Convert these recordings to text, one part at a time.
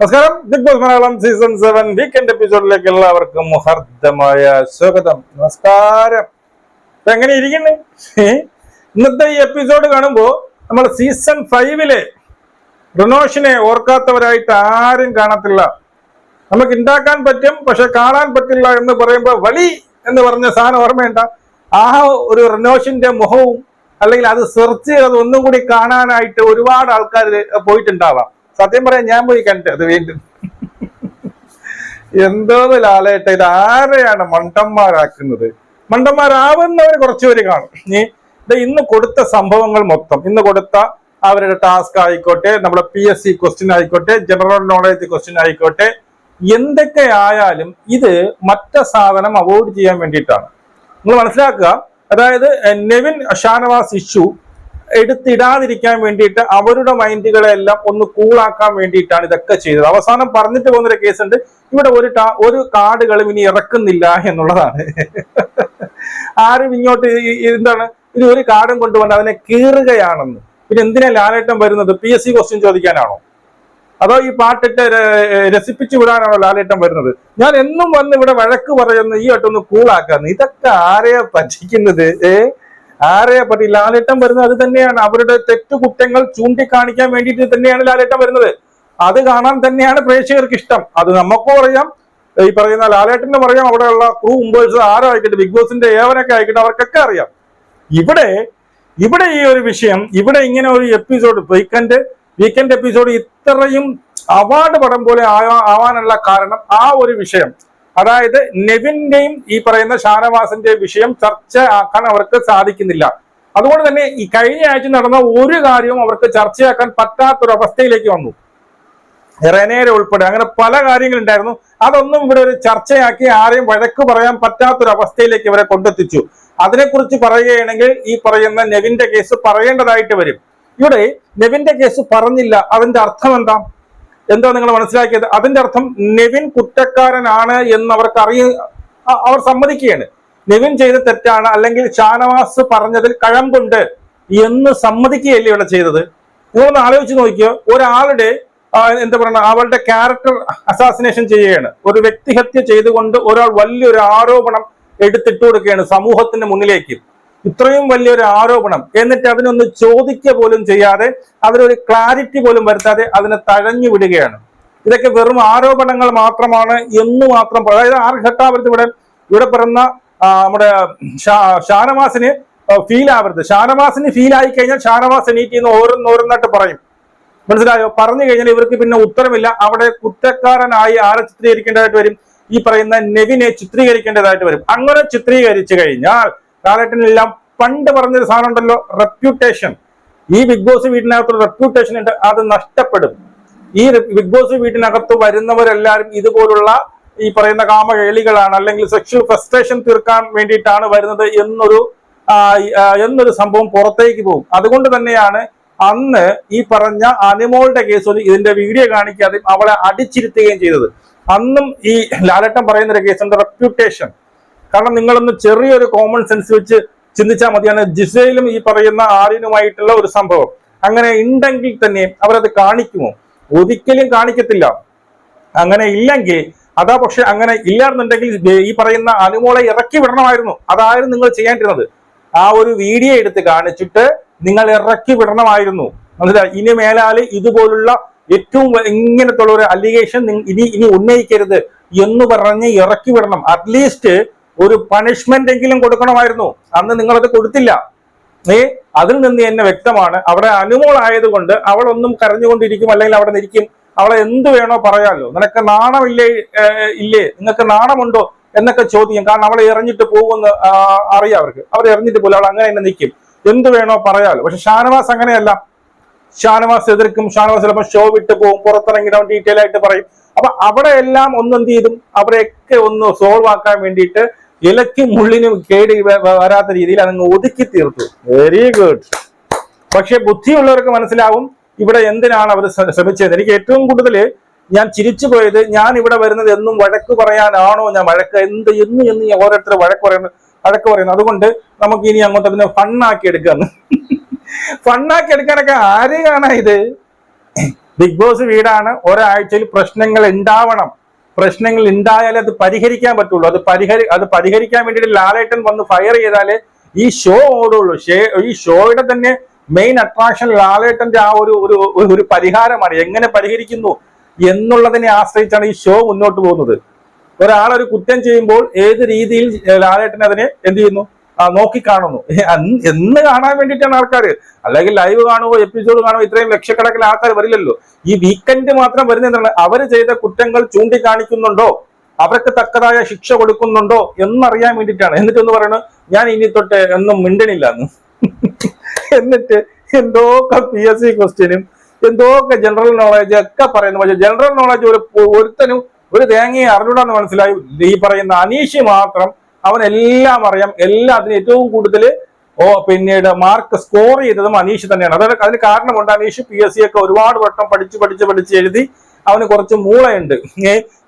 നമസ്കാരം. Bigg Boss Malayalam season seven weekend എപ്പിസോഡിലേക്ക് എല്ലാവർക്കും ഹർദ്ദമായ സ്വാഗതം. നമസ്കാരം. എങ്ങനെ ഇരിക്കുന്നു? ഇന്നത്തെ ഈ എപ്പിസോഡ് കാണുമ്പോ നമ്മൾ സീസൺ ഫൈവിലെ റിനോഷിനെ ഓർക്കാത്തവരായിട്ട് ആരും കാണത്തില്ല. നമുക്ക് ഉണ്ടാക്കാൻ പറ്റും പക്ഷെ കാണാൻ പറ്റില്ല എന്ന് പറയുമ്പോൾ വലി എന്ന് പറഞ്ഞ സാധനം ഓർമ്മയുണ്ട? ആ ഒരു റിനോഷിന്റെ മുഖവും അല്ലെങ്കിൽ അത് സെർച്ച് ചെയ്ത് ഒന്നും കൂടി കാണാനായിട്ട് ഒരുപാട് ആൾക്കാർ പോയിട്ടുണ്ടാവാം. സത്യം പറയാൻ ഞാൻ പോയി കണ്ടു അത് വീണ്ടും. എന്തോന്ന് ലാലേട്ട ഇത് ആരെയാണ് മണ്ടന്മാരാക്കുന്നത്? മണ്ടന്മാരാവുന്നവർ കുറച്ചുപേര് കാണും. ഇന്ന് കൊടുത്ത സംഭവങ്ങൾ മൊത്തം ഇന്ന് കൊടുത്ത അവരുടെ ടാസ്ക് ആയിക്കോട്ടെ നമ്മുടെ പി എസ് സി ക്വസ്റ്റ്യൻ ആയിക്കോട്ടെ ജനറൽ നോളേജ് ക്വസ്റ്റ്യൻ ആയിക്കോട്ടെ എന്തൊക്കെ ആയാലും ഇത് മറ്റ സാധനം അവോയ്ഡ് ചെയ്യാൻ വേണ്ടിയിട്ടാണ്. നിങ്ങൾ മനസ്സിലാക്കുക? അതായത് നെവിൻ ഷാനവാസ് ഇഷ്യൂ എടുത്തിടാതിരിക്കാൻ വേണ്ടിയിട്ട് അവരുടെ മൈൻഡുകളെ എല്ലാം ഒന്ന് കൂളാക്കാൻ വേണ്ടിയിട്ടാണ് ഇതൊക്കെ ചെയ്തത്. അവസാനം പറഞ്ഞിട്ട് പോകുന്നൊരു കേസുണ്ട്. ഇവിടെ ഒരു ഒരു കാർഡുകളും ഇനി ഇറക്കുന്നില്ല എന്നുള്ളതാണ്. ആരും ഇങ്ങോട്ട് എന്താണ് ഇനി ഒരു കാർഡും കൊണ്ടുവന്ന് അതിനെ കീറുകയാണെന്ന്. പിന്നെ എന്തിനാ ലാലേട്ടം വരുന്നത്? പി എസ് സി ക്വസ്റ്റ്യൻ ചോദിക്കാനാണോ? അതോ ഈ പാട്ടിട്ട് രസിപ്പിച്ചു വിടാനാണോ ലാലേട്ടം വരുന്നത്? ഞാൻ എന്നും വന്ന് ഇവിടെ വഴക്ക് പറയുന്നു ഈ ഒട്ടൊന്ന് കൂളാക്കാന്ന്. ഇതൊക്കെ ആരെയാ പറ്റിക്കുന്നത്? ഏ? ആരെയാ പറ്റി ലാലേട്ടം വരുന്നത് അത് തന്നെയാണ്. അവരുടെ തെറ്റു കുറ്റങ്ങൾ ചൂണ്ടിക്കാണിക്കാൻ വേണ്ടിയിട്ട് തന്നെയാണ് ലാലേട്ടം വരുന്നത്. അത് കാണാൻ തന്നെയാണ് പ്രേക്ഷകർക്ക് ഇഷ്ടം. അത് നമുക്കും അറിയാം. ഈ പറയുന്ന ലാലേട്ടനും അറിയാം. അവിടെയുള്ള ക്രൂ മുമ്പേഴ്സ് ആരോ ആയിക്കോട്ടെ ബിഗ് ബോസിന്റെ ഏവനൊക്കെ ആയിക്കോട്ടെ അവർക്കൊക്കെ അറിയാം. ഇവിടെ ഇവിടെ ഈ ഒരു വിഷയം ഇവിടെ ഇങ്ങനെ ഒരു എപ്പിസോഡ് വീക്കെൻഡ് വീക്കെൻഡ് എപ്പിസോഡ് ഇത്രയും അവാർഡ് പടം പോലെ ആവാനുള്ള കാരണം ആ ഒരു വിഷയം. അതായത് നെവിന്റെയും ഈ പറയുന്ന ഷാനവാസിന്റെ വിഷയം ചർച്ച ആക്കാൻ അവർക്ക് സാധിക്കുന്നില്ല. അതുകൊണ്ട് തന്നെ ഈ കഴിഞ്ഞ ആഴ്ച നടന്ന ഒരു കാര്യവും അവർക്ക് ചർച്ചയാക്കാൻ പറ്റാത്തൊരവസ്ഥയിലേക്ക് വന്നു. റെനേരെ ഉൾപ്പെടെ അങ്ങനെ പല കാര്യങ്ങളുണ്ടായിരുന്നു. അതൊന്നും ഇവിടെ ഒരു ചർച്ചയാക്കി ആരെയും വഴക്ക് പറയാൻ പറ്റാത്തൊരവസ്ഥയിലേക്ക് ഇവരെ കൊണ്ടെത്തിച്ചു. അതിനെക്കുറിച്ച് പറയുകയാണെങ്കിൽ ഈ പറയുന്ന നെവിന്റെ കേസ് പറയേണ്ടതായിട്ട് വരും. ഇവിടെ നെവിന്റെ കേസ് പറഞ്ഞില്ല. അതിന്റെ അർത്ഥം എന്താ? എന്താ നിങ്ങൾ മനസ്സിലാക്കിയത്? അതിന്റെ അർത്ഥം നെവിൻ കുറ്റക്കാരനാണ് എന്ന് അവർക്ക് അറിയ അവർ സമ്മതിക്കുകയാണ്. നെവിൻ ചെയ്ത തെറ്റാണ് അല്ലെങ്കിൽ ഷാനവാസ് പറഞ്ഞതിൽ കഴമ്പുണ്ട് എന്ന് സമ്മതിക്കുകയല്ലേ ഇവിടെ ചെയ്തത്? നിങ്ങളൊന്ന് ആലോചിച്ച് നോക്കിയോ? ഒരാളുടെ എന്താ പറയുക അവളുടെ ക്യാരക്ടർ അസാസിനേഷൻ ചെയ്യുകയാണ്. ഒരു വ്യക്തിഹത്യ ചെയ്തുകൊണ്ട് ഒരാൾ വലിയൊരു ആരോപണം എടുത്തിട്ട് കൊടുക്കുകയാണ് സമൂഹത്തിന്റെ മുന്നിലേക്ക്. ഇത്രയും വലിയൊരു ആരോപണം. എന്നിട്ട് അതിനൊന്ന് ചോദിക്കുക പോലും ചെയ്യാതെ അതിനൊരു ക്ലാരിറ്റി പോലും വരുത്താതെ അതിനെ തഴഞ്ഞു വിടുകയാണ്. ഇതൊക്കെ വെറും ആരോപണങ്ങൾ മാത്രമാണ് എന്ന് മാത്രം അതായത് ആർ ഘട്ടാവരുത് ഇവിടെ ഇവിടെ പറയുന്ന നമ്മുടെ ഷാനവാസിന് ഫീൽ ആവരുത്. ഷാനവാസിന് ഫീൽ ആയി കഴിഞ്ഞാൽ ഷാനവാസ് എണീറ്റ് ചെയ്യുന്ന ഓരോന്നോരോന്നായിട്ട് പറയും. മനസ്സിലായോ? പറഞ്ഞു കഴിഞ്ഞാൽ ഇവർക്ക് പിന്നെ ഉത്തരമില്ല. അവിടെ കുറ്റക്കാരനായി ആരെ ചിത്രീകരിക്കേണ്ടതായിട്ട് വരും? ഈ പറയുന്ന നെവിനെ ചിത്രീകരിക്കേണ്ടതായിട്ട് വരും. അങ്ങനെ ചിത്രീകരിച്ചു കഴിഞ്ഞാൽ കാലഘട്ടത്തിലെല്ലാം പണ്ട് പറഞ്ഞൊരു സാധനം ഉണ്ടല്ലോ റെപ്യൂട്ടേഷൻ ഈ ബിഗ് ബോസ് വീട്ടിനകത്ത് റെപ്യൂട്ടേഷൻ ഉണ്ട് അത് നഷ്ടപ്പെടും. ഈ ബിഗ് ബോസ് വീട്ടിനകത്ത് വരുന്നവരെല്ലാവരും ഇതുപോലുള്ള ഈ പറയുന്ന കാമകേളികളാണ് അല്ലെങ്കിൽ സെക്ഷൽ ഫ്രസ്ട്രേഷൻ തീർക്കാൻ വേണ്ടിയിട്ടാണ് വരുന്നത് എന്നൊരു എന്നൊരു സംഭവം പുറത്തേക്ക് പോകും. അതുകൊണ്ട് തന്നെയാണ് അന്ന് ഈ പറഞ്ഞ അനിമോളുടെ കേസിൽ ഇതിന്റെ വീഡിയോ കാണിക്കാതെ അവളെ അടിച്ചിരുത്തുകയും ചെയ്തത്. അന്നും ഈ ലാലട്ടം പറയുന്ന ഒരു കേസുണ്ട് റെപ്യൂട്ടേഷൻ കാരണം നിങ്ങളൊന്ന് ചെറിയൊരു കോമൺ സെൻസ് വെച്ച് ചിന്തിച്ചാൽ മതിയാണ് ജിസയിലും ഈ പറയുന്ന ആര്യനുമായിട്ടുള്ള ഒരു സംഭവം. അങ്ങനെ ഉണ്ടെങ്കിൽ തന്നെ അവരത് കാണിക്കുമോ? ഒരിക്കലും കാണിക്കത്തില്ല. അങ്ങനെ ഇല്ലെങ്കിൽ അതാ പക്ഷെ അങ്ങനെ ഇല്ലായിരുന്നുണ്ടെങ്കിൽ ദേ ഈ പറയുന്ന അനുമോളെ ഇറക്കി വിടണമായിരുന്നു. അതായിരുന്നു നിങ്ങൾ ചെയ്യേണ്ടിരുന്നത്. ആ ഒരു വീഡിയോ എടുത്ത് കാണിച്ചിട്ട് നിങ്ങൾ ഇറക്കി വിടണമായിരുന്നു. മനസ്സിലായി ഇനി മേലാൽ ഇതുപോലുള്ള ഏറ്റവും ഇങ്ങനത്തുള്ള ഒരു അലിഗേഷൻ ഇനി ഇനി ഉന്നയിക്കരുത് എന്ന് പറഞ്ഞ് ഇറക്കി വിടണം. അറ്റ്ലീസ്റ്റ് ഒരു പണിഷ്മെന്റ് എങ്കിലും കൊടുക്കണമായിരുന്നു. അന്ന് നിങ്ങളത് കൊടുത്തില്ല. നീ അതിൽ നിന്ന് എന്നെ വ്യക്തമാണ്. അവിടെ അനുമോൾ ആയതുകൊണ്ട് അവൾ ഒന്നും കരഞ്ഞുകൊണ്ടിരിക്കും. അല്ലെങ്കിൽ അവിടെ നിൽക്കും അവളെ എന്ത് വേണോ പറയാലോ. നിനക്ക് നാണമില്ലേ ഇല്ലേ? നിങ്ങൾക്ക് നാണമുണ്ടോ എന്നൊക്കെ ചോദിക്കും കാരണം അവളെ എറിഞ്ഞിട്ട് പോകുമെന്ന് അറിയാം അവർക്ക്. അവർ എറിഞ്ഞിട്ട് പോലും അവൾ അങ്ങനെ തന്നെ നിൽക്കും. എന്ത് വേണോ പറയാലോ. പക്ഷെ ഷാനവാസ് അങ്ങനെയല്ല. ഷാനവാസ് എതിർക്കും. ഷാനവാസ് ചിലപ്പോൾ ഷോ വിട്ട് പോകും. പുറത്തിറങ്ങിയിട്ട് ഡീറ്റെയിൽ ആയിട്ട് പറയും. അപ്പൊ അവിടെ എല്ലാം ഒന്നെന്ത് ചെയ്തും അവരെയൊക്കെ ഒന്ന് സോൾവ് ആക്കാൻ വേണ്ടിയിട്ട് ഇലയ്ക്കും മുള്ളിനും കേട് വരാത്ത രീതിയിൽ അതങ്ങ് ഒതുക്കി തീർത്തു. വെരി ഗുഡ് പക്ഷെ ബുദ്ധിയുള്ളവർക്ക് മനസ്സിലാവും ഇവിടെ എന്തിനാണ് അവർ ശ്രമിച്ചത്. എനിക്ക് ഏറ്റവും കൂടുതൽ ഞാൻ ചിരിച്ചു പോയത് ഞാൻ ഇവിടെ വരുന്നത് എന്നും വഴക്ക് പറയാനാണോ ഞാൻ വഴക്ക് എന്ത് എന്ന് എന്ന് ഞാൻ ഓരോരുത്തർ വഴക്ക് പറയുന്നു വഴക്ക് പറയുന്നു. അതുകൊണ്ട് നമുക്ക് ഇനി അങ്ങോട്ട് അതിനെ ഫണ്ണാക്കി എടുക്കാന്ന് ഫണ്ണാക്കി എടുക്കാനൊക്കെ ആരെയാണ് ഇത്? ബിഗ് ബോസ് വീടാണ്. ഒരാഴ്ചയിൽ പ്രശ്നങ്ങൾ ഉണ്ടാവണം. പ്രശ്നങ്ങൾ ഉണ്ടായാലേ അത് പരിഹരിക്കാൻ പറ്റുള്ളൂ. അത് പരിഹരി അത് പരിഹരിക്കാൻ വേണ്ടിയിട്ട് ലാലേട്ടൻ വന്ന് ഫയർ ചെയ്താലേ ഈ ഷോ ഓടുള്ളൂ. ഈ ഷോയുടെ തന്നെ മെയിൻ അട്രാക്ഷൻ ലാലേട്ടന്റെ ആ ഒരു ഒരു പരിഹാരമാണ്. എങ്ങനെ പരിഹരിക്കുന്നു എന്നുള്ളതിനെ ആശ്രയിച്ചാണ് ഈ ഷോ മുന്നോട്ട് പോകുന്നത്. ഒരാളൊരു കുറ്റം ചെയ്യുമ്പോൾ ഏത് രീതിയിൽ ലാലേട്ടൻ അതിനെ എന്ത് ചെയ്യുന്നു? നോക്കിക്കാണുന്നു. എന്ന് കാണാൻ വേണ്ടിയിട്ടാണ് ആൾക്കാർ അല്ലെങ്കിൽ ലൈവ് കാണുമോ എപ്പിസോഡ് കാണുമോ ഇത്രയും ലക്ഷക്കണക്കിന് ആൾക്കാർ വരില്ലല്ലോ. ഈ വീക്കെൻഡ് മാത്രം വരുന്ന എന്താണ്? അവർ ചെയ്ത കുറ്റങ്ങൾ ചൂണ്ടിക്കാണിക്കുന്നുണ്ടോ? അവർക്ക് തക്കതായ ശിക്ഷ കൊടുക്കുന്നുണ്ടോ? എന്നറിയാൻ വേണ്ടിയിട്ടാണ്. എന്നിട്ടൊന്ന് പറയണു ഞാൻ ഇനി തൊട്ട് ഒന്നും മിണ്ടണില്ല. എന്ന് എന്നിട്ട് എന്തോക്കെ പി എസ് സി ക്വസ്റ്റ്യനും എന്തോക്കെ ജനറൽ നോളജ് ഒക്കെ പറയുന്നു. പക്ഷെ ജനറൽ നോളജ് ഒരു ഒരുത്തനും ഒരു തേങ്ങയെ അറിഞ്ഞൂടാന്ന് മനസ്സിലായി. ഈ പറയുന്ന അനീഷി മാത്രം അവൻ എല്ലാം അറിയാം. എല്ലാത്തിനും ഏറ്റവും കൂടുതൽ ഓ പിന്നീട് മാർക്ക് സ്കോർ ചെയ്തതും അനീഷ് തന്നെയാണ്. അതായത് അതിന് കാരണമുണ്ട് അനീഷ് പി എസ് സി ഒക്കെ ഒരുപാട് വട്ടം പഠിച്ച് പഠിച്ച് പഠിച്ച് എഴുതി അവന് കുറച്ച് മൂളയുണ്ട്.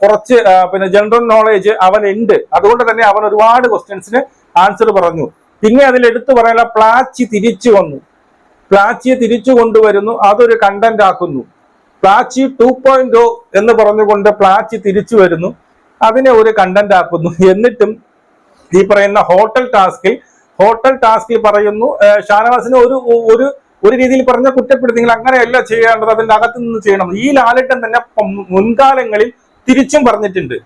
കുറച്ച് പിന്നെ ജനറൽ നോളേജ് അവൻ ഉണ്ട് അതുകൊണ്ട് തന്നെ അവൻ ഒരുപാട് ക്വസ്റ്റ്യൻസിന് ആൻസർ പറഞ്ഞു. പിന്നെ അതിൽ എടുത്തു പറയാനുള്ള പ്ലാച്ചി തിരിച്ചു വന്നു. പ്ലാച്ചിയെ തിരിച്ചു കൊണ്ടുവരുന്നു. അതൊരു കണ്ടന്റ് ആക്കുന്നു. പ്ലാച്ചി ടു പോയിന്റ് എന്ന് പറഞ്ഞുകൊണ്ട് പ്ലാച്ചി തിരിച്ചു വരുന്നു. അതിനെ ഒരു കണ്ടന്റ് ആക്കുന്നു. എന്നിട്ടും ഈ പറയുന്ന ഹോട്ടൽ ടാസ്കിൽ ഹോട്ടൽ ടാസ്കിൽ പറയുന്നു ഷാനവാസിനെ ഒരു ഒരു ഒരു രീതിയിൽ പറഞ്ഞ കുറ്റപ്പെടുത്തി നിങ്ങൾ അങ്ങനെയല്ല ചെയ്യേണ്ടത് അതിന്റെ അകത്ത് നിന്ന് ചെയ്യണം. ഈ ലാലിട്ടൻ തന്നെ മുൻകാലങ്ങളിൽ തിരിച്ചും പറഞ്ഞിട്ടുണ്ട്.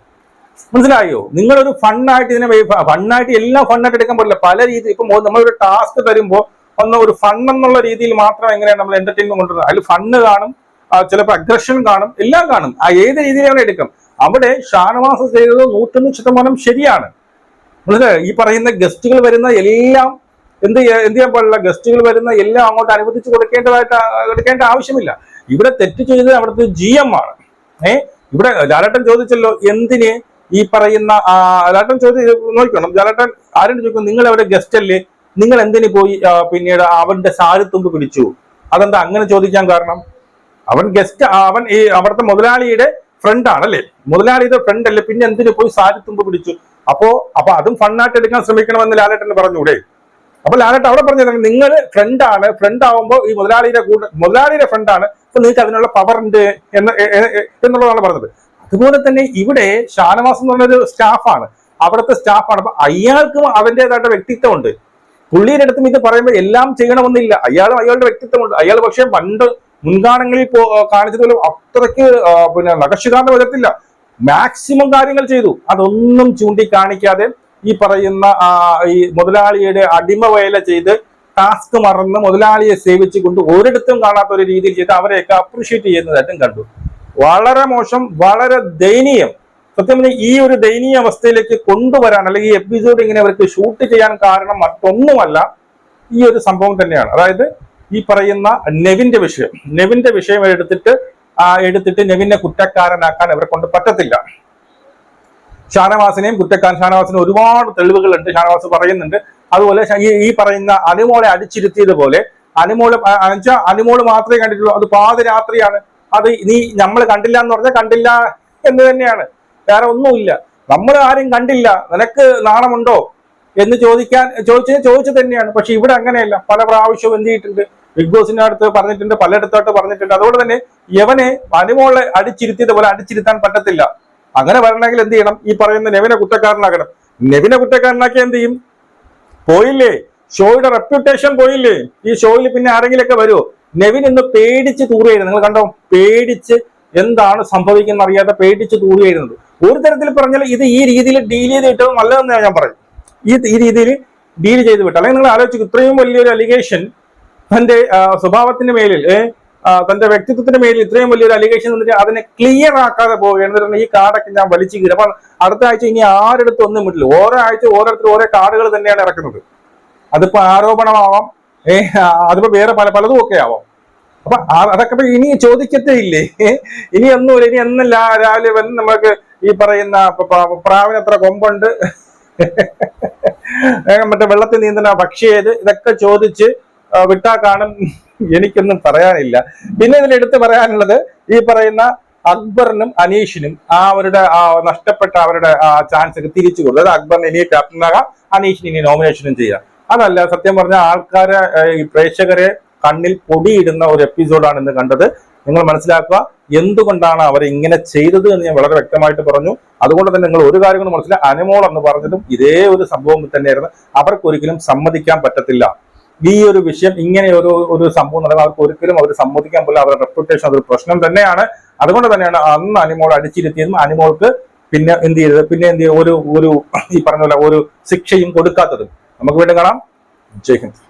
മനസ്സിലായോ? നിങ്ങളൊരു ഫണ്ണായിട്ട് ഇതിനെ ഫണ്ണായിട്ട് എല്ലാം ഫണ്ണായിട്ട് എടുക്കാൻ പറ്റില്ല. പല രീതിയിൽ ഇപ്പൊ നമ്മളൊരു ടാസ്ക് തരുമ്പോൾ ഒന്ന് ഒരു ഫൺ എന്നുള്ള രീതിയിൽ മാത്രം എങ്ങനെയാണ് നമ്മൾ എന്റർടൈൻമെന്റ് കൊണ്ടുവരുന്നത്? അതിൽ ഫണ്ണ് കാണും ചിലപ്പോൾ അഗ്രഷൻ കാണും എല്ലാം കാണും. ആ ഏത് രീതിയിലാണ് എടുക്കും? അവിടെ ഷാനവാസ് ചെയ്തത് നൂറ്റൊന്ന് ശതമാനം ശരിയാണ്. മനസ്സിലായോ ഈ പറയുന്ന ഗസ്റ്റുകൾ വരുന്ന എല്ലാം എന്ത് എന്ത് ചെയ്യാൻ പാടില്ല? ഗസ്റ്റുകൾ വരുന്ന എല്ലാം അങ്ങോട്ട് അനുവദിച്ചു കൊടുക്കേണ്ടതായിട്ട് കൊടുക്കേണ്ട ആവശ്യമില്ല. ഇവിടെ തെറ്റ് ചെയ്തത് അവിടുത്തെ ജി എം ആണ്. ഏ? ഇവിടെ ലാലേട്ടൻ ചോദിച്ചല്ലോ എന്തിന് ഈ പറയുന്ന ലാലേട്ടൻ ചോദ്യം നോക്കണം ലാലേട്ടൻ ആരോട് ചോദിക്കും നിങ്ങൾ അവിടെ ഗസ്റ്റ് അല്ലേ? നിങ്ങൾ എന്തിനു പോയി പിന്നീട് അവന്റെ സാരിത്തുമ്പ് പിടിച്ചു? അതെന്താ അങ്ങനെ ചോദിക്കാൻ കാരണം? അവൻ ഗസ്റ്റ് അവൻ ഈ അവിടുത്തെ മുതലാളിയുടെ ഫ്രണ്ട് ആണല്ലേ? മുതലാളിയുടെ ഫ്രണ്ട് അല്ലേ? പിന്നെ എന്തിനു പോയി സാരിത്തുമ്പ് പിടിച്ചു? അപ്പോ അപ്പൊ അതും ഫണ്ണായിട്ട് എടുക്കാൻ ശ്രമിക്കണമെന്ന് ലാലേട്ടന് പറഞ്ഞൂടെ? അപ്പൊ ലാലേട്ടൻ അവിടെ പറഞ്ഞത് നിങ്ങൾ ഫ്രണ്ട് ആണ് ഫ്രണ്ട് ആവുമ്പോൾ ഈ മുതലാളിയുടെ കൂടെ മുതലാളിയുടെ ഫ്രണ്ട് ആണ് അപ്പൊ നിങ്ങൾക്ക് അതിനുള്ള പവർ ഉണ്ട് എന്ന് എന്നുള്ളതാണ് പറഞ്ഞത്. അതുപോലെ തന്നെ ഇവിടെ ഷാനവാസ് എന്ന് പറഞ്ഞൊരു സ്റ്റാഫാണ് അവിടുത്തെ സ്റ്റാഫാണ് അപ്പൊ അയാൾക്കും അവന്റേതായിട്ട് വ്യക്തിത്വമുണ്ട്. പുള്ളിയുടെ അടുത്തും ഇത് പറയുമ്പോൾ എല്ലാം ചെയ്യണമെന്നില്ല. അയാളും അയാളുടെ വ്യക്തിത്വമുണ്ട്. അയാൾ പക്ഷേ പണ്ട് മുൻഗാനങ്ങളിൽ പോ കാണിച്ചതുപോലെ അത്രയ്ക്ക് പിന്നെ നഖശികാന്ത വരത്തില്ല. മാക്സിമം കാര്യങ്ങൾ ചെയ്തു. അതൊന്നും ചൂണ്ടിക്കാണിക്കാതെ ഈ പറയുന്ന ഈ മുതലാളിയുടെ അടിമ വേല ചെയ്ത് ടാസ്ക് മറന്ന് മുതലാളിയെ സേവിച്ചുകൊണ്ട് ഒരിടത്തും കാണാത്ത ഒരു രീതിയിൽ ചെയ്ത് അവരെയൊക്കെ അപ്രീഷിയേറ്റ് ചെയ്യുന്നതായിട്ടും കണ്ടു. വളരെ മോശം വളരെ ദയനീയം. സത്യം പറഞ്ഞാൽ ഈ ഒരു ദയനീയ അവസ്ഥയിലേക്ക് കൊണ്ടുവരാൻ അല്ലെങ്കിൽ ഈ എപ്പിസോഡ് ഇങ്ങനെ അവർക്ക് ഷൂട്ട് ചെയ്യാൻ കാരണം മറ്റൊന്നുമല്ല ഈ ഒരു സംഭവം തന്നെയാണ്. അതായത് ഈ പറയുന്ന നെവിന്റെ വിഷയം. നെവിന്റെ വിഷയം എടുത്തിട്ട് എടുത്തിട്ട് നെവിനെ കുറ്റക്കാരനാക്കാൻ അവരെ കൊണ്ട് പറ്റത്തില്ല. ഷാനവാസിനെയും കുറ്റക്കാരൻ ഷാനവാസിന് ഒരുപാട് തെളിവുകളുണ്ട് ഷാനവാസ് പറയുന്നുണ്ട്. അതുപോലെ ഈ പറയുന്ന അനുമോളെ അടിച്ചിരുത്തിയതുപോലെ അനുമോൾ അനുച്ചാ അനുമോൾ മാത്രമേ കണ്ടിട്ടുള്ളൂ. അത് പാതിരാത്രിയാണ്. അത് നീ നമ്മൾ കണ്ടില്ല എന്ന് പറഞ്ഞാൽ കണ്ടില്ല എന്ന് തന്നെയാണ്. വേറെ ഒന്നുമില്ല. നമ്മൾ ആരും കണ്ടില്ല. നിനക്ക് നാണമുണ്ടോ? എന്ന് ചോദിക്കാൻ ചോദിച്ചത് ചോദിച്ചത് തന്നെയാണ്. പക്ഷെ ഇവിടെ അങ്ങനെയല്ല. പല പ്രാവശ്യവും എന്ത് ചെയ്തിട്ടുണ്ട്? ബിഗ് ബോസിന്റെ അടുത്ത് പറഞ്ഞിട്ടുണ്ട് പലയിടത്തോട്ട് പറഞ്ഞിട്ടുണ്ട്. അതുകൊണ്ട് തന്നെ യവനെ അനുമോളെ അടിച്ചിരുത്തിയത് പോലെ അടിച്ചിരുത്താൻ പറ്റത്തില്ല. അങ്ങനെ വരണമെങ്കിൽ എന്ത് ചെയ്യണം? ഈ പറയുന്ന നെവിനെ കുറ്റക്കാരനാക്കണം. നെവിനെ കുറ്റക്കാരനാക്കി എന്ത് ചെയ്യും? പോയില്ലേ? ഷോയുടെ റെപ്യൂട്ടേഷൻ പോയില്ലേ? ഈ ഷോയിൽ പിന്നെ ആരെങ്കിലൊക്കെ വരുമോ നെവിൻ ഇന്ന് പേടിച്ച് തൂറുകയായിരുന്നു. നിങ്ങൾ കണ്ടോ? പേടിച്ച് എന്താണ് സംഭവിക്കുന്ന അറിയാതെ പേടിച്ച് തൂറുകയായിരുന്നത് ഒരു തരത്തിൽ പറഞ്ഞാൽ ഇത് ഈ രീതിയിൽ ഡീൽ ചെയ്ത് വിട്ടത് നല്ലതെന്ന് ഞാൻ പറയും. ഈ രീതിയിൽ ഡീൽ ചെയ്ത് വിട്ടു. അല്ലെങ്കിൽ നിങ്ങൾ ആലോചിക്കും ഇത്രയും വലിയൊരു അലിഗേഷൻ തന്റെ സ്വഭാവത്തിന് മേലിൽ തന്റെ വ്യക്തിത്വത്തിന്റെ മേലിൽ ഇത്രയും വലിയൊരു അലിഗേഷൻ വന്നിട്ട് അതിനെ ക്ലിയർ ആക്കാതെ പോവുകയാണ് ഈ കാർഡൊക്കെ ഞാൻ വലിച്ചു കീറും അപ്പൊ അടുത്ത ആഴ്ച ഇനി ആരെടുത്ത് ഒന്നും വിട്ടില്ല ഓരോ ആഴ്ച ഓരോരുത്തർ ഓരോ കാർഡുകൾ തന്നെയാണ് ഇറക്കുന്നത്. അതിപ്പോ ആരോപണമാവാം. ഏ ആ, അതിപ്പോ വേറെ പല പലതും ഒക്കെ ആവാം. അപ്പൊ അതൊക്കെ ഇനി ചോദിക്കത്തേ ഇല്ലേ? ഇനി ഒന്നുമില്ല ഇനി എന്നല്ല രാവിലെ വന്ന് നമ്മൾക്ക് ഈ പറയുന്ന പ്രാവിന് എത്ര കൊമ്പുണ്ട്. മറ്റേ വെള്ളത്തിൽ നീന്തുന്ന പക്ഷി ഏത് ഇതൊക്കെ ചോദിച്ച് വിട്ടാ കാണും എനിക്കൊന്നും പറയാനില്ല. പിന്നെ ഇതിൽ എടുത്തു പറയാനുള്ളത് ഈ പറയുന്ന അക്ബറിനും അനീഷിനും ആ അവരുടെ ആ നഷ്ടപ്പെട്ട അവരുടെ ആ ചാൻസ് ഒക്കെ തിരിച്ചു കൊടുത്തു അതായത് അക്ബറിന് ഇനി ക്യാപ്റ്റനാകാം അനീഷിന് ഇനി നോമിനേഷനും ചെയ്യാം. അതല്ല സത്യം പറഞ്ഞ ആൾക്കാരെ ഈ പ്രേക്ഷകരെ കണ്ണിൽ പൊടിയിടുന്ന ഒരു എപ്പിസോഡാണ് ഇന്ന് കണ്ടത്. നിങ്ങൾ മനസ്സിലാക്കുക എന്തുകൊണ്ടാണ് അവർ ഇങ്ങനെ ചെയ്തത് എന്ന് ഞാൻ വളരെ വ്യക്തമായിട്ട് പറഞ്ഞു. അതുകൊണ്ട് തന്നെ നിങ്ങൾ ഒരു കാര്യം കൊണ്ട് മനസ്സിലായി അനിമോൾ എന്ന് പറഞ്ഞതും ഇതേ ഒരു സംഭവം തന്നെയായിരുന്നു. അവർക്കൊരിക്കലും സമ്മതിക്കാൻ പറ്റത്തില്ല. ഈ ഒരു വിഷയം ഇങ്ങനെ ഒരു ഒരു സംഭവം നടക്കുന്നത് അവർക്ക് ഒരിക്കലും അവർ സമ്മതിക്കാൻ പോലും അവരുടെ റെപ്യൂട്ടേഷൻ അതൊരു പ്രശ്നം തന്നെയാണ്. അതുകൊണ്ട് തന്നെയാണ് അന്ന് അനിമോൾ അടിച്ചിരുത്തിയതും അനിമോൾക്ക് പിന്നെ എന്ത് ചെയ്തത്? പിന്നെ എന്ത് ഒരു ഒരു ഈ പറഞ്ഞ പോലെ ഒരു ശിക്ഷയും കൊടുക്കാത്തതും. നമുക്ക് വീണ്ടും കാണാം. ജയ് ഹിന്ദ്.